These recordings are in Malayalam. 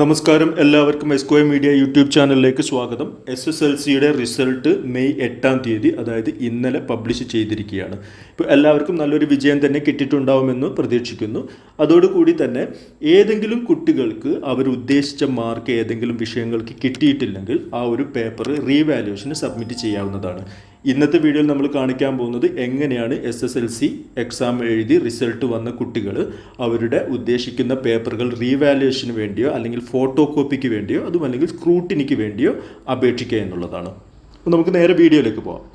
നമസ്കാരം. എല്ലാവർക്കും എസ്കോയ മീഡിയ യൂട്യൂബ് ചാനലിലേക്ക് സ്വാഗതം. എസ് എസ് എൽ സിയുടെ റിസൾട്ട് മെയ് എട്ടാം തീയതി അതായത് ഇന്നലെ പബ്ലിഷ് ചെയ്തിരിക്കുകയാണ്. ഇപ്പോൾ എല്ലാവർക്കും നല്ലൊരു വിജയം തന്നെ കിട്ടിയിട്ടുണ്ടാവുമെന്ന് പ്രതീക്ഷിക്കുന്നു. അതോടുകൂടി തന്നെ ഏതെങ്കിലും കുട്ടികൾക്ക് അവർ ഉദ്ദേശിച്ച മാർക്ക് ഏതെങ്കിലും വിഷയങ്ങൾക്ക് കിട്ടിയിട്ടില്ലെങ്കിൽ ആ ഒരു പേപ്പർ റീവാലുവേഷന് സബ്മിറ്റ് ചെയ്യാവുന്നതാണ്. ഇന്നത്തെ വീഡിയോയിൽ നമ്മൾ കാണിക്കാൻ പോകുന്നത് എങ്ങനെയാണ് S S L C exam എഴുതി റിസൾട്ട് വന്ന കുട്ടികൾ അവരുടെ ഉദ്ദേശിക്കുന്ന പേപ്പറുകൾ റീവാലുവേഷന് വേണ്ടിയോ അല്ലെങ്കിൽ ഫോട്ടോ കോപ്പിക്ക് വേണ്ടിയോ അതും അല്ലെങ്കിൽ സ്ക്രൂട്ടിനിക്ക് വേണ്ടിയോ അപേക്ഷിക്കുക എന്നുള്ളതാണ്. അപ്പോൾ നമുക്ക് നേരെ വീഡിയോയിലേക്ക് പോകാം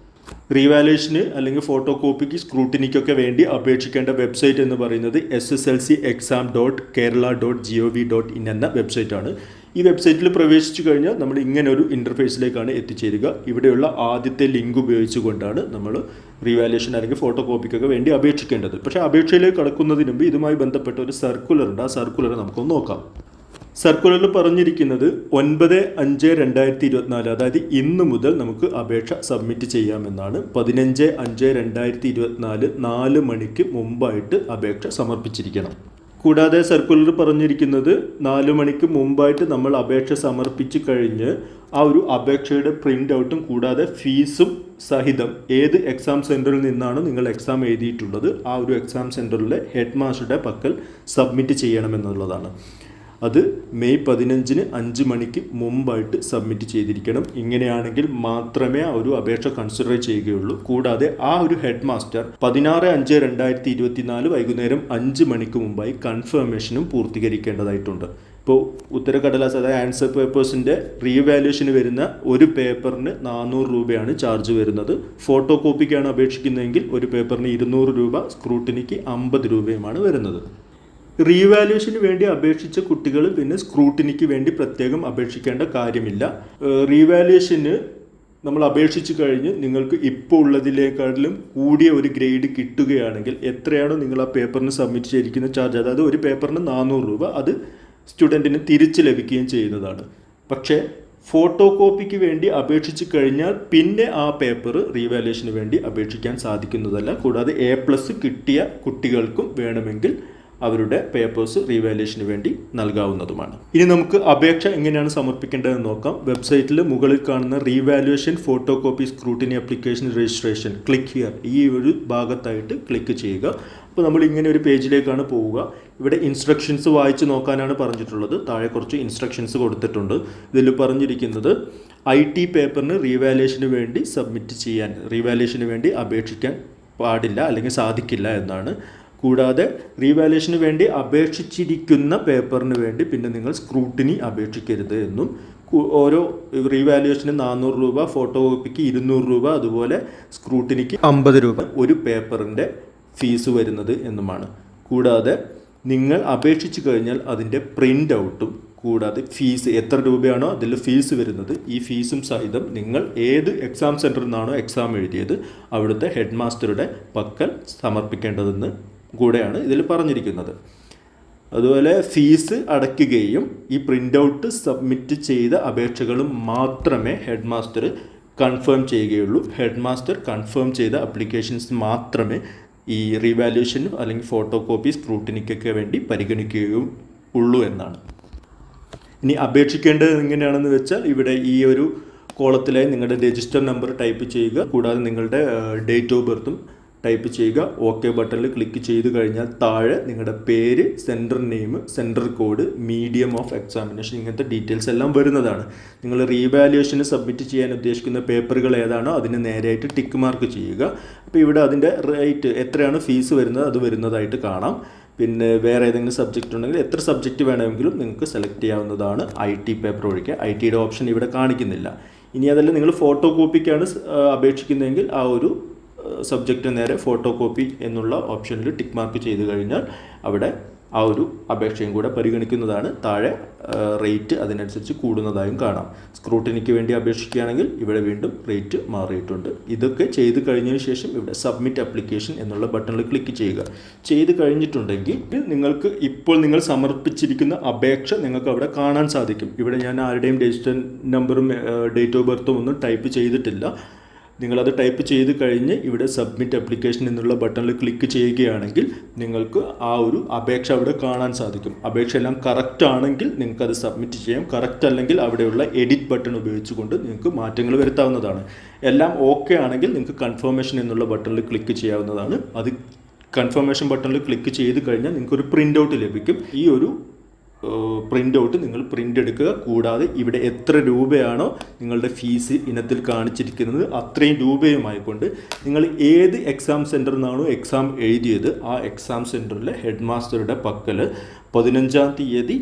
റീവാലുവേഷന് അല്ലെങ്കിൽ ഫോട്ടോ കോപ്പിക്ക് സ്ക്രൂട്ടിനിക്കൊക്കെ വേണ്ടി അപേക്ഷിക്കേണ്ട വെബ്സൈറ്റ് എന്ന് പറയുന്നത് S S L C exam dot Kerala dot G O V dot in എന്ന വെബ്സൈറ്റാണ് ഈ വെബ്സൈറ്റിൽ പ്രവേശിച്ചു കഴിഞ്ഞാൽ നമ്മൾ ഇങ്ങനെ ഒരു ഇന്റർഫേസിലേക്കാണ് എത്തിച്ചേരുക. ഇവിടെയുള്ള ആദ്യത്തെ ലിങ്ക് ഉപയോഗിച്ചുകൊണ്ടാണ് നമ്മൾ റീവാലുവേഷൻ അല്ലെങ്കിൽ ഫോട്ടോ കോപ്പിക്കൊക്കെ വേണ്ടി അപേക്ഷിക്കേണ്ടത്. പക്ഷേ അപേക്ഷയിലേക്ക് കടക്കുന്നതിന് മുമ്പ് ഇതുമായി ബന്ധപ്പെട്ട ഒരു സർക്കുലർ ഉണ്ട്. ആ സർക്കുലർ നമുക്കൊന്ന് നോക്കാം. സർക്കുലറിൽ പറഞ്ഞിരിക്കുന്നത് ഒൻപത് അഞ്ച് രണ്ടായിരത്തി ഇരുപത്തിനാല്. അതായത് ഇന്ന് മുതൽ നമുക്ക് അപേക്ഷ സബ്മിറ്റ് ചെയ്യാമെന്നാണ്. പതിനഞ്ച് അഞ്ച് രണ്ടായിരത്തി ഇരുപത്തിനാല് നാല് മണിക്ക് മുമ്പായിട്ട് അപേക്ഷ സമർപ്പിച്ചിരിക്കണം. കൂടാതെ സർക്കുലർ പറഞ്ഞിരിക്കുന്നത് നാല് മണിക്ക് മുമ്പായിട്ട് നമ്മൾ അപേക്ഷ സമർപ്പിച്ച് കഴിഞ്ഞ് ആ ഒരു അപേക്ഷയുടെ പ്രിന്റ് ഔട്ടും കൂടാതെ ഫീസും സഹിതം ഏത് എക്സാം സെന്ററിൽ നിന്നാണ് നിങ്ങൾ എക്സാം എഴുതിയിട്ടുള്ളത് ആ ഒരു എക്സാം സെന്ററിലെ ഹെഡ് മാസ്റ്ററുടെ പക്കൽ സബ്മിറ്റ് ചെയ്യണമെന്നുള്ളതാണ്. അത് മെയ് പതിനഞ്ചിന് അഞ്ച് മണിക്ക് മുമ്പായിട്ട് സബ്മിറ്റ് ചെയ്തിരിക്കണം. ഇങ്ങനെയാണെങ്കിൽ മാത്രമേ ആ ഒരു അപേക്ഷ കൺസിഡർ ചെയ്യുകയുള്ളൂ. കൂടാതെ ആ ഒരു ഹെഡ് മാസ്റ്റർ പതിനാറ് അഞ്ച് രണ്ടായിരത്തി ഇരുപത്തിനാല് വൈകുന്നേരം അഞ്ച് മണിക്ക് മുമ്പായി കൺഫർമേഷനും പൂർത്തീകരിക്കേണ്ടതായിട്ടുണ്ട്. ഇപ്പോൾ ഉത്തരക്കടലാസ് അതായത് ആൻസർ പേപ്പേഴ്സിന്റെ റീവാലുവേഷന് വരുന്ന ഒരു പേപ്പറിന് നാനൂറ് രൂപയാണ് ചാർജ് വരുന്നത്. ഫോട്ടോ കോപ്പിക്കാണ് അപേക്ഷിക്കുന്നതെങ്കിൽ ഒരു പേപ്പറിന് ഇരുന്നൂറ് രൂപ സ്ക്രൂട്ടിനിക്ക് അമ്പത് രൂപയുമാണ് വരുന്നത്. റീവാലുവേഷന് വേണ്ടി അപേക്ഷിച്ച കുട്ടികൾ പിന്നെ സ്ക്രൂട്ടിനിക്ക് വേണ്ടി പ്രത്യേകം അപേക്ഷിക്കേണ്ട കാര്യമില്ല. റീവാലുവേഷന് നമ്മൾ അപേക്ഷിച്ച് കഴിഞ്ഞ് നിങ്ങൾക്ക് ഇപ്പോൾ ഉള്ളതിനേക്കാളിലും കൂടിയ ഒരു ഗ്രേഡ് കിട്ടുകയാണെങ്കിൽ എത്രയാണോ നിങ്ങൾ ആ പേപ്പറിന് സബ്മിറ്റ് ചെയ്തിരിക്കുന്ന ചാർജ് അതായത് ഒരു പേപ്പറിന് നാനൂറ് രൂപ അത് സ്റ്റുഡന്റിന് തിരിച്ച് ലഭിക്കുകയും ചെയ്യുന്നതാണ്. പക്ഷേ ഫോട്ടോ കോപ്പിക്ക് വേണ്ടി അപേക്ഷിച്ച് കഴിഞ്ഞാൽ പിന്നെ ആ പേപ്പർ റീവാലുവേഷന് വേണ്ടി അപേക്ഷിക്കാൻ സാധിക്കുന്നതല്ല. കൂടാതെ എ പ്ലസ് കിട്ടിയ കുട്ടികൾക്കും വേണമെങ്കിൽ അവരുടെ പേപ്പേഴ്സ് റീവാലുവേഷന് വേണ്ടി നൽകാവുന്നതുമാണ്. ഇനി നമുക്ക് അപേക്ഷ എങ്ങനെയാണ് സമർപ്പിക്കേണ്ടതെന്ന് നോക്കാം. വെബ്സൈറ്റിൽ മുകളിൽ കാണുന്ന revaluation photocopy scrutiny application registration click here ഈ ഒരു ഭാഗത്തായിട്ട് ക്ലിക്ക് ചെയ്യുക. അപ്പോൾ നമ്മൾ ഇങ്ങനെ ഒരു പേജിലേക്കാണ് പോവുക. ഇവിടെ ഇൻസ്ട്രക്ഷൻസ് വായിച്ച് നോക്കാനാണ് പറഞ്ഞിട്ടുള്ളത്. താഴെ കുറച്ച് ഇൻസ്ട്രക്ഷൻസ് കൊടുത്തിട്ടുണ്ട്. ഇതിൽ പറഞ്ഞിരിക്കുന്നത് ഐ ടി പേപ്പറിന് റീവാലുവേഷന് വേണ്ടി സബ്മിറ്റ് ചെയ്യാൻ റീവാലുവേഷന് വേണ്ടി അപേക്ഷിക്കാൻ പാടില്ല അല്ലെങ്കിൽ സാധിക്കില്ല എന്നാണ് കൂടാതെ റീവാലേഷന് വേണ്ടി അപേക്ഷിച്ചിരിക്കുന്ന പേപ്പറിന് വേണ്ടി പിന്നെ നിങ്ങൾ സ്ക്രൂട്ടിനി അപേക്ഷിക്കരുത് എന്നും ഓരോ റീവാലുവേഷന് നാനൂറ് രൂപ ഫോട്ടോ കോപ്പിക്ക് ഇരുന്നൂറ് രൂപ അതുപോലെ സ്ക്രൂട്ടിനിക്ക് അമ്പത് രൂപ ഒരു പേപ്പറിന്റെ ഫീസ് വരുന്നത് എന്നുമാണ്. കൂടാതെ നിങ്ങൾ അപേക്ഷിച്ച് കഴിഞ്ഞാൽ അതിന്റെ പ്രിന്റ് ഔട്ടും കൂടാതെ ഫീസ് എത്ര രൂപയാണോ അതിൽ ഫീസ് വരുന്നത് ഈ ഫീസും സഹിതം നിങ്ങൾ ഏത് എക്സാം സെന്ററിൽ നിന്നാണോ എക്സാം എഴുതിയത് അവിടുത്തെ ഹെഡ് മാസ്റ്ററുടെ പക്കൽ സമർപ്പിക്കേണ്ടതെന്ന് കൂടെയാണ് ഇതിൽ പറഞ്ഞിരിക്കുന്നത്. അതുപോലെ ഫീസ് അടയ്ക്കുകയും ഈ പ്രിന്റ് ഔട്ട് സബ്മിറ്റ് ചെയ്ത അപേക്ഷകളും മാത്രമേ ഹെഡ് മാസ്റ്റർ കൺഫേം ചെയ്യുകയുള്ളൂ. ഹെഡ് മാസ്റ്റർ കൺഫേം ചെയ്ത അപ്ലിക്കേഷൻസ് മാത്രമേ ഈ റീവാലുവേഷനും അല്ലെങ്കിൽ ഫോട്ടോ കോപ്പി സ്ക്രൂട്ടിനിക്കൊക്കെ വേണ്ടി പരിഗണിക്കുകയും ഉള്ളൂ എന്നാണ്. ഇനി അപേക്ഷിക്കേണ്ടത് എങ്ങനെയാണെന്ന് വെച്ചാൽ ഇവിടെ ഈ ഒരു കോളത്തിലായി നിങ്ങളുടെ രജിസ്റ്റർ നമ്പർ ടൈപ്പ് ചെയ്യുക കൂടാതെ നിങ്ങളുടെ ഡേറ്റ് ഓഫ് ബർത്തും ടൈപ്പ് ചെയ്യുക. ഓക്കെ ബട്ടണിൽ ക്ലിക്ക് ചെയ്ത് കഴിഞ്ഞാൽ താഴെ നിങ്ങളുടെ പേര് centre name centre code medium of examination ഇങ്ങനത്തെ ഡീറ്റെയിൽസ് എല്ലാം വരുന്നതാണ്. നിങ്ങൾ റീവാലുവേഷന് സബ്മിറ്റ് ചെയ്യാൻ ഉദ്ദേശിക്കുന്ന പേപ്പറുകൾ ഏതാണോ അതിന് നേരെയായിട്ട് ടിക്ക് മാർക്ക് ചെയ്യുക. അപ്പോൾ ഇവിടെ അതിന്റെ റേറ്റ് എത്രയാണ് ഫീസ് വരുന്നത് അത് വരുന്നതായിട്ട് കാണാം. പിന്നെ വേറെ ഏതെങ്കിലും സബ്ജക്റ്റ് ഉണ്ടെങ്കിൽ എത്ര സബ്ജക്റ്റ് വേണമെങ്കിലും നിങ്ങൾക്ക് സെലക്ട് ചെയ്യാവുന്നതാണ് ഐ ടി പേപ്പർ ഒഴികെ. ഐ ടിയുടെ ഓപ്ഷൻ ഇവിടെ കാണിക്കുന്നില്ല. ഇനി അതല്ല നിങ്ങൾ ഫോട്ടോ കോപ്പിക്കാണ് അപേക്ഷിക്കുന്നതെങ്കിൽ ആ ഒരു സബ്ജക്റ്റ് നേരെ ഫോട്ടോ കോപ്പി എന്നുള്ള ഓപ്ഷനിൽ ടിക്ക് മാർക്ക് ചെയ്ത് കഴിഞ്ഞാൽ അവിടെ ആ ഒരു അപേക്ഷയും കൂടെ പരിഗണിക്കുന്നതാണ്. താഴെ റേറ്റ് അതിനനുസരിച്ച് കൂടുന്നതായും കാണാം. സ്ക്രൂട്ടിനിക്ക് വേണ്ടി അപേക്ഷിക്കുകയാണെങ്കിൽ ഇവിടെ വീണ്ടും റേറ്റ് മാറിയിട്ടുണ്ട്. ഇതൊക്കെ ചെയ്ത് കഴിഞ്ഞതിന് ശേഷം ഇവിടെ സബ്മിറ്റ് അപ്ലിക്കേഷൻ എന്നുള്ള ബട്ടണിൽ ക്ലിക്ക് ചെയ്യുക. ചെയ്ത് കഴിഞ്ഞിട്ടുണ്ടെങ്കിൽ നിങ്ങൾക്ക് ഇപ്പോൾ നിങ്ങൾ സമർപ്പിച്ചിരിക്കുന്ന അപേക്ഷ നിങ്ങൾക്ക് അവിടെ കാണാൻ സാധിക്കും. ഇവിടെ ഞാൻ ആരുടെയും രജിസ്റ്റർ നമ്പറും ഡേറ്റ് ഓഫ് ബർത്തും ഒന്നും ടൈപ്പ് ചെയ്തിട്ടില്ല. നിങ്ങളത് ടൈപ്പ് ചെയ്ത് കഴിഞ്ഞ് ഇവിടെ സബ്മിറ്റ് അപ്ലിക്കേഷൻ എന്നുള്ള ബട്ടണിൽ ക്ലിക്ക് ചെയ്യുകയാണെങ്കിൽ നിങ്ങൾക്ക് ആ ഒരു അപേക്ഷ അവിടെ കാണാൻ സാധിക്കും. അപേക്ഷ എല്ലാം കറക്റ്റ് ആണെങ്കിൽ നിങ്ങൾക്ക് അത് സബ്മിറ്റ് ചെയ്യാം. കറക്റ്റ് അല്ലെങ്കിൽ അവിടെയുള്ള എഡിറ്റ് ബട്ടൺ ഉപയോഗിച്ചുകൊണ്ട് നിങ്ങൾക്ക് മാറ്റങ്ങൾ വരുത്താവുന്നതാണ്. എല്ലാം ഓക്കെ ആണെങ്കിൽ നിങ്ങൾക്ക് കൺഫർമേഷൻ എന്നുള്ള ബട്ടണിൽ ക്ലിക്ക് ചെയ്യാവുന്നതാണ്. അത് കൺഫർമേഷൻ ബട്ടണിൽ ക്ലിക്ക് ചെയ്ത് കഴിഞ്ഞാൽ നിങ്ങൾക്ക് ഒരു പ്രിന്റ് ഔട്ട് ലഭിക്കും. ഈ ഒരു പ്രിന്റ് ഔട്ട് നിങ്ങൾ പ്രിന്റ് എടുക്കുക. കൂടാതെ ഇവിടെ എത്ര രൂപയാണോ നിങ്ങളുടെ ഫീസ് ഇനത്തിൽ കാണിച്ചിരിക്കുന്നത് അത്രയും രൂപയുമായിക്കൊണ്ട് നിങ്ങൾ ഏത് എക്സാം സെന്ററിൽ നിന്നാണോ എക്സാം എഴുതിയത് ആ എക്സാം സെന്ററിലെ ഹെഡ് മാസ്റ്ററുടെ പക്കൽ പതിനഞ്ചാം തീയതി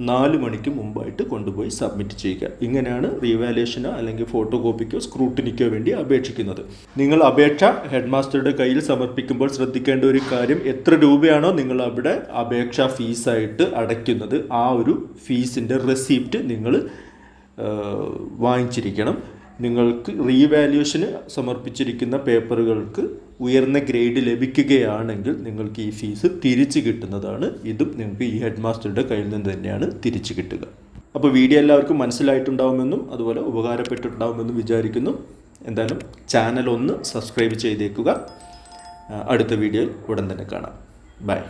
നാല് മണിക്ക് മുമ്പായിട്ട് കൊണ്ടുപോയി സബ്മിറ്റ് ചെയ്യുക. ഇങ്ങനെയാണ് റീവാലുവേഷനോ അല്ലെങ്കിൽ ഫോട്ടോ കോപ്പിക്കോ സ്ക്രൂട്ടിനിക്കോ വേണ്ടി അപേക്ഷിക്കുന്നത്. നിങ്ങൾ അപേക്ഷ ഹെഡ് മാസ്റ്ററുടെ കയ്യിൽ സമർപ്പിക്കുമ്പോൾ ശ്രദ്ധിക്കേണ്ട ഒരു കാര്യം എത്ര രൂപയാണോ നിങ്ങൾ അവിടെ അപേക്ഷ ഫീസായിട്ട് അടയ്ക്കുന്നത്. ആ ഒരു ഫീസിന്റെ റെസിപ്റ്റ് നിങ്ങൾ വാങ്ങിച്ചിരിക്കണം. നിങ്ങൾക്ക് റീവാലുവേഷന് സമർപ്പിച്ചിരിക്കുന്ന പേപ്പറുകൾക്ക് ഉയർന്ന ഗ്രേഡ് ലഭിക്കുകയാണെങ്കിൽ നിങ്ങൾക്ക് ഈ ഫീസ് തിരിച്ചു കിട്ടുന്നതാണ്. ഇതും നിങ്ങൾക്ക് ഈ ഹെഡ് മാസ്റ്ററുടെ കയ്യിൽ നിന്ന് തന്നെയാണ് തിരിച്ചു കിട്ടുക. അപ്പോൾ വീഡിയോ എല്ലാവർക്കും മനസ്സിലായിട്ടുണ്ടാവുമെന്നും അതുപോലെ ഉപകാരപ്പെട്ടിട്ടുണ്ടാവുമെന്നും വിചാരിക്കുന്നു. എന്തായാലും ചാനൽ ഒന്ന് സബ്സ്ക്രൈബ് ചെയ്തേക്കുക. അടുത്ത വീഡിയോയിൽ ഉടൻ തന്നെ കാണാം. ബൈ.